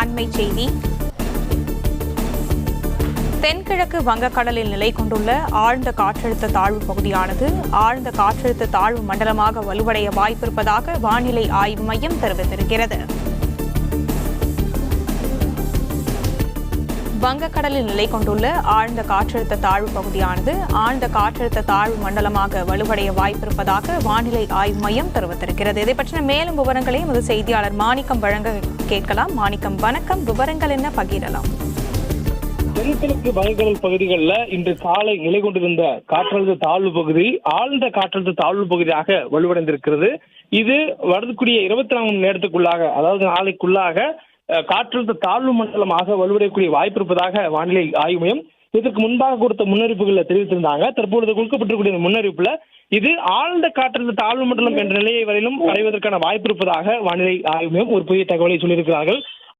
அண்மை செய்தி. தென்கிழக்கு வங்கக்கடலில் நிலை கொண்டுள்ள ஆழ்ந்த காற்றழுத்த தாழ்வு பகுதியானது ஆழ்ந்த காற்றழுத்த தாழ்வு மண்டலமாக வலுவடைய வாய்ப்பிருப்பதாக வானிலை ஆய்வு மையம் தெரிவித்திருக்கிறது. வங்கக்கடலில் நிலை கொண்டுள்ள ஆழ்ந்த காற்றழுத்த தாழ்வு பகுதியானது ஆழ்ந்த காற்றழுத்த தாழ்வு மண்டலமாக வலுவடைய வாய்ப்பிருப்பதாக வானிலை ஆய்வு மையம் தெரிவித்திருக்கிறது. இதை பற்றின மேலும் விவரங்களை எமது செய்தியாளர் மாணிக்கம் வழங்க கேட்கலாம். மாணிக்கம் வணக்கம். விவரங்கள் என்ன? பகிரலாம். தென்கிழக்கு வங்கக்கடல் பகுதிகளில் இன்று காலை நிலை கொண்டிருந்த காற்றழுத்த தாழ்வு பகுதி ஆழ்ந்த காற்றழுத்த தாழ்வு பகுதியாக வலுவடைந்திருக்கிறது. இது வரக்கூடிய இருபத்தி நான்கு மணி நேரத்துக்குள்ளாக அதாவது நாளைக்குள்ளாக காற்றழுத்த தாழ்வு மண்டலமாக வலுவடையக்கூடிய வாய்ப்பு இருப்பதாக வானிலை ஆய்வு மையம் இதற்கு முன்பாக கொடுத்த முன்னறிவிப்புகளை தெரிவித்திருந்தாங்க. தற்பொழுது கொடுக்கப்பட்டிருக்கூடிய இந்த முன்னறிவிப்புல இது ஆழ்ந்த காற்றழுத்த தாழ்வு மண்டலம் என்ற நிலையை வரையிலும் அடைவதற்கான வாய்ப்பு இருப்பதாக வானிலை ஆய்வு மையம் ஒரு புதிய தகவலை சொல்லியிருக்கிறார்கள்.